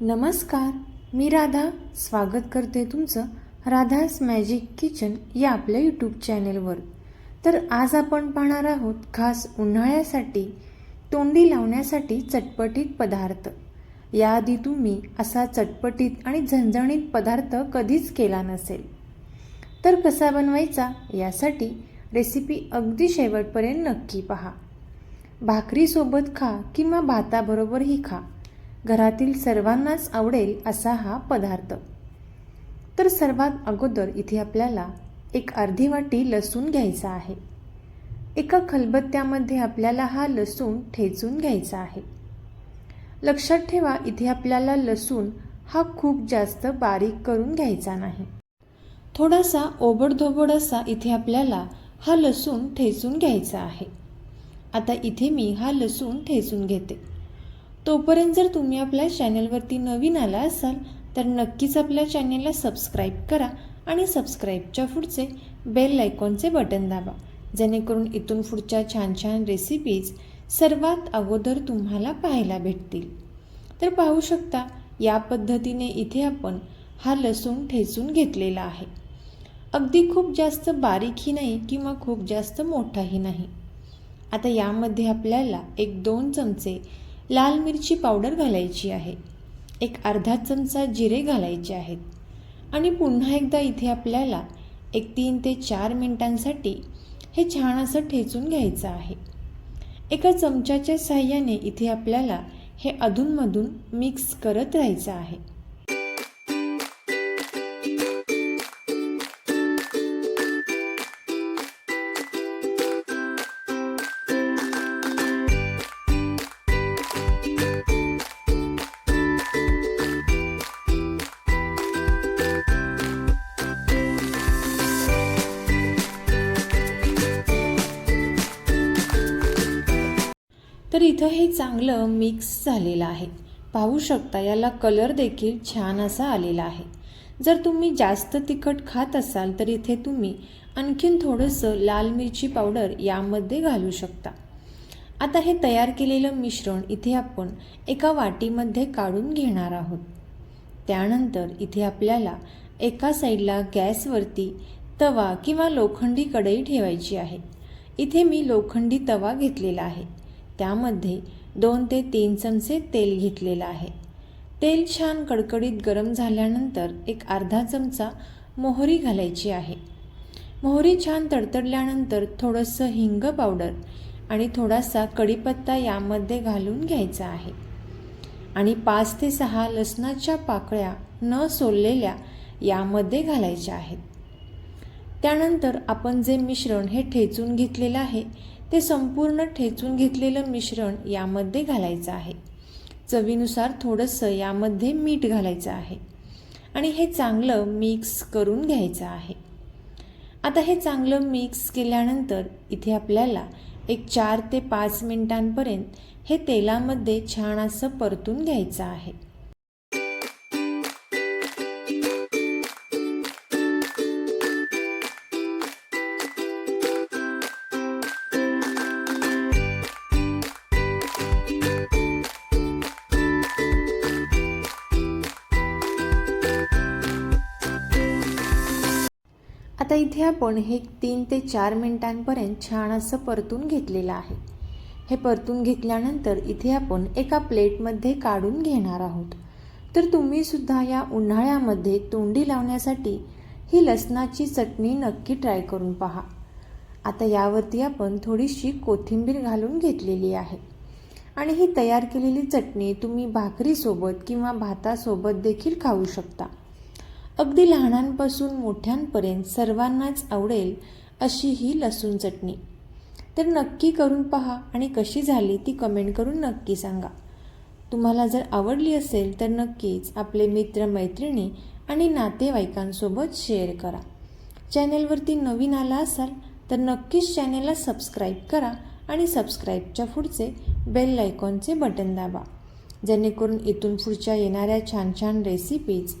नमस्कार मी राधा. स्वागत करते तुमचं राधास मॅजिक किचन या आपल्या यूट्यूब चॅनेलवर. तर आज आपण पाहणार आहोत खास उन्हाळ्यासाठी तोंडी लावण्यासाठी चटपटीत पदार्थ. याआधी तुम्ही असा चटपटीत आणि झणझणीत पदार्थ कधीच केला नसेल. तर कसा बनवायचा यासाठी रेसिपी अगदी शेवटपर्यंत नक्की पहा. भाकरीसोबत खा किंवा भाताबरोबरही खा. घरातील सर्वांनाच आवडेल असा हा पदार्थ. तर सर्वात अगोदर इथे आपल्याला एक अर्धी वाटी लसूण घ्यायचा आहे. एका खलबत्त्यामध्ये आपल्याला हा लसूण ठेचून घ्यायचा आहे. लक्षात ठेवा इथे आपल्याला लसूण हा खूप जास्त बारीक करून घ्यायचा नाही. थोडासा ओबडधोबड असा इथे आपल्याला हा लसूण ठेचून घ्यायचा आहे. आता इथे मी हा लसूण ठेचून घेते. तोपर्यंत जर तुम्ही आपल्या चॅनलवरती नवीन आला असाल तर नक्कीच आपल्या चॅनलला सबस्क्राईब करा आणि सबस्क्राईबच्या पुढचे बेल आयकॉनचे बटन दाबा जेणेकरून इथून पुढच्या छान छान रेसिपीज सर्वात अगोदर तुम्हाला पाहायला भेटतील. तर पाहू शकता या पद्धतीने इथे आपण हा लसूण ठेचून घेतलेला आहे. अगदी खूप जास्त बारीकही नाही किंवा खूप जास्त मोठाही नाही. आता यामध्ये आपल्याला एक दोन चमचे लाल मिरची पावडर घालायची आहे. एक अर्धा चमचा जिरे घालायचे आहेत. आणि पुन्हा एकदा इथे आपल्याला एक तीन ते चार मिनिटांसाठी हे छान असं ठेचून घ्यायचं आहे. एका चमच्याच्या साह्याने इथे आपल्याला हे अधूनमधून मिक्स करत राहायचं आहे. तर इथं हे चांगलं मिक्स झालेलं आहे. पाहू शकता याला कलर देखील छान असा आलेला आहे. जर तुम्ही जास्त तिखट खात असाल तर इथे तुम्ही आणखीन थोडंसं लाल मिरची पावडर यामध्ये घालू शकता. आता हे तयार केलेलं मिश्रण इथे आपण एका वाटीमध्ये काढून घेणार आहोत. त्यानंतर इथे आपल्याला एका साईडला गॅसवरती तवा किंवा लोखंडी कढई ठेवायची आहे. इथे मी लोखंडी तवा घेतलेला आहे. त्यामध्ये दोन ते तीन चमचे तेल घेतलेलं आहे. तेल छान कडकडीत गरम झाल्यानंतर एक अर्धा चमचा मोहरी घालायची आहे. मोहरी छान तडतडल्यानंतर थोडंसं हिंग पावडर आणि थोडासा कढीपत्ता यामध्ये घालून घ्यायचा आहे. आणि पाच ते सहा लसणाच्या पाकळ्या न सोललेल्या यामध्ये घालायच्या आहेत. त्यानंतर आपण जे मिश्रण हे ठेचून घेतलेलं आहे ते संपूर्ण ठेचून घेतलेलं मिश्रण यामध्ये घालायचं आहे. चवीनुसार थोडंसं यामध्ये मीठ घालायचं आहे आणि हे चांगलं मिक्स करून घ्यायचं आहे. आता हे चांगलं मिक्स केल्यानंतर इथे आपल्याला एक चार ते पाच मिनिटांपर्यंत हे तेलामध्ये छान असं परतून घ्यायचं आहे. आता इथे आपण हे तीन ते चार मिनिटांपर्यंत छान असं परतून घेतलेलं आहे. हे परतून घेतल्यानंतर इथे आपण एका प्लेटमध्ये काढून घेणार आहोत. तर तुम्ही सुद्धा या उन्हाळ्यामध्ये तोंडी लावण्यासाठी ही लसणाची चटणी नक्की ट्राय करून पहा. आता यावरती आपण थोडीशी कोथिंबीर घालून घेतलेली आहे. आणि ही तयार केलेली चटणी तुम्ही भाकरीसोबत किंवा भातासोबत देखील खाऊ शकता. अगदी लहानांपासून मोठ्यांपर्यंत सर्वांनाच आवडेल अशी ही लसूण चटणी. तर नक्की करून पहा आणि कशी झाली ती कमेंट करून नक्की सांगा. तुम्हाला जर आवडली असेल तर नक्कीच आपले मित्रमैत्रिणी आणि नातेवाईकांसोबत शेअर करा. चॅनेलवरती नवीन आला असाल तर नक्कीच चॅनेलला सबस्क्राईब करा आणि सबस्क्राईबच्या पुढचे बेल आयकॉनचे बटन दाबा. जेणेकरून इथून पुढच्या येणाऱ्या छान छान रेसिपीज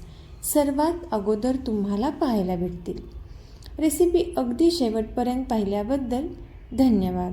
सर्वात अगोदर तुम्हाला पाहायला भेटतील. रेसिपी अगदी शेवटपर्यंत पाहिल्याबद्दल धन्यवाद.